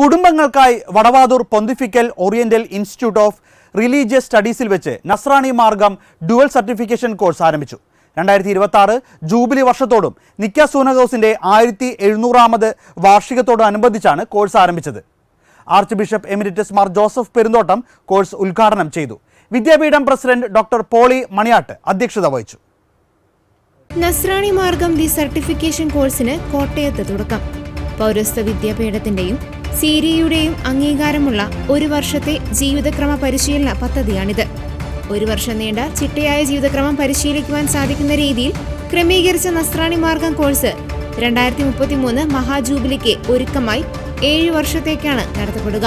കുടുംബങ്ങൾക്കായി Vadavathoor pontifical oriental institute of religious സ്റ്റഡീസിൽ വെച്ച് നസ്രാണി മാർഗം dual certification course ആരംഭിച്ചു. രണ്ടായിരത്തി ഇരുപത്തി ആറ് ജൂബിലി വർഷത്തോടും നിക്ക സൂനഗോസിന്റെ ആയിരത്തി എഴുന്നൂറാമത് വാർഷികത്തോടനുബന്ധിച്ചാണ് കോഴ്സ് ആരംഭിച്ചത്. Archbishop emeritus Mar Joseph Perunthottam course ഉദ്ഘാടനം ചെയ്തു. വിദ്യാപീഠം പ്രസിഡന്റ് ഡോക്ടർ പോളി മണിയാട്ട് അധ്യക്ഷത വഹിച്ചു. നസ്രാണി മാർഗം ദി സർട്ടിഫിക്കേഷൻ കോഴ്സിന് കോട്ടയത്ത് തുടക്കം. പൗരസ്ത്യ വിദ്യാപീഠത്തിന്റെയും സീരിയയുടെയും അംഗീകാരമുള്ള ഒരു വർഷത്തെ ജീവിതക്രമ പരിശീലന പദ്ധതിയാണിത്. ഒരു വർഷം നീണ്ട ചിട്ടയായ ജീവിതക്രമം പരിശീലിക്കുവാൻ സാധിക്കുന്ന രീതിയിൽ ക്രമീകരിച്ച നസ്രാണി മാർഗം കോഴ്സ് രണ്ടായിരത്തി മുപ്പത്തിമൂന്ന് മഹാജൂബിലിക്ക് ഒരുക്കമായി ഏഴ് വർഷത്തേക്കാണ് നടത്തപ്പെടുക.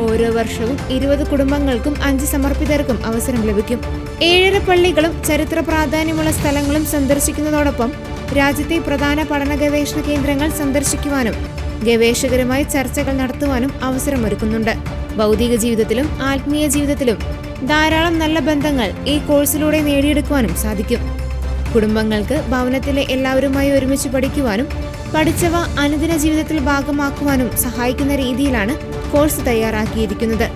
ഓരോ വർഷവും ഇരുപത് കുടുംബങ്ങൾക്കും അഞ്ച് സമർപ്പിതർക്കും അവസരം ലഭിക്കും. ഏഴര പള്ളികളും ചരിത്ര പ്രാധാന്യമുള്ള സ്ഥലങ്ങളും സന്ദർശിക്കുന്നതോടൊപ്പം രാജ്യത്തെ പ്രധാന പഠന ഗവേഷണ കേന്ദ്രങ്ങൾ സന്ദർശിക്കുവാനും ഗവേഷകരുമായി ചർച്ചകൾ നടത്തുവാനും അവസരമൊരുക്കുന്നുണ്ട്. ഭൗതിക ജീവിതത്തിലും ആത്മീയ ജീവിതത്തിലും ധാരാളം നല്ല ബന്ധങ്ങൾ ഈ കോഴ്സിലൂടെ നേടിയെടുക്കുവാനും സാധിക്കും. കുടുംബങ്ങൾക്ക് ഭവനത്തിലെ എല്ലാവരുമായി ഒരുമിച്ച് പഠിക്കുവാനും പഠിച്ചവ അനുദിന ജീവിതത്തിൽ ഭാഗമാക്കുവാനും സഹായിക്കുന്ന രീതിയിലാണ് കോഴ്സ് തയ്യാറാക്കിയിരിക്കുന്നത്.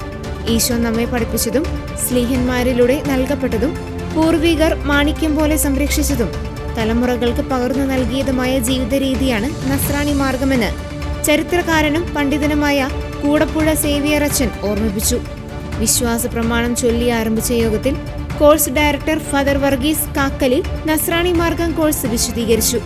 ഈശോ നമ്മെ പഠിപ്പിച്ചതും സ്നേഹന്മാരിലൂടെ നൽകപ്പെട്ടതും പൂർവികർ മാണിക്യം പോലെ സംരക്ഷിച്ചതും തലമുറകൾക്ക് പകർന്നു നൽകിയതുമായ ജീവിത രീതിയാണ് നസ്രാണി മാർഗമെന്ന് ചരിത്രകാരനും പണ്ഡിതനുമായ കൂടപ്പുഴ സേവിയർ അച്ഛൻ ഓർമ്മിപ്പിച്ചു. വിശ്വാസ പ്രമാണം ചൊല്ലി ആരംഭിച്ച യോഗത്തിൽ course director father Varghese Kakkalil Nasrani Margam course വിശദീകരിച്ചു.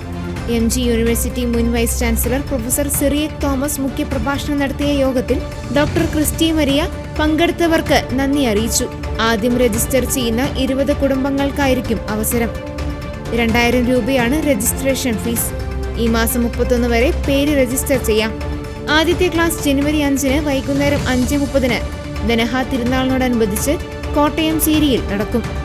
എം ജി യൂണിവേഴ്സിറ്റി മുൻ vice chancellor professor Cyriac Thomas മുഖ്യപ്രഭാഷണം നടത്തിയ യോഗത്തിൽ ഡോക്ടർ ക്രിസ്റ്റി മരിയ പങ്കെടുത്തവർക്ക് നന്ദി അറിയിച്ചു. ആദ്യം രജിസ്റ്റർ ചെയ്യുന്ന ഇരുപത് കുടുംബങ്ങൾക്കായിരിക്കും അവസരം. രണ്ടായിരം രൂപയാണ് രജിസ്ട്രേഷൻ ഫീസ്. ഈ മാസം മുപ്പത്തൊന്ന് വരെ പേര് രജിസ്റ്റർ ചെയ്യാം. ആദ്യത്തെ ക്ലാസ് ജനുവരി അഞ്ചിന് വൈകുന്നേരം അഞ്ച് മുപ്പതിന്. ദനഹ തിരുനാളിനോടനുബന്ധിച്ച് കോട്ടയം ചേരിയിൽ നടക്കും.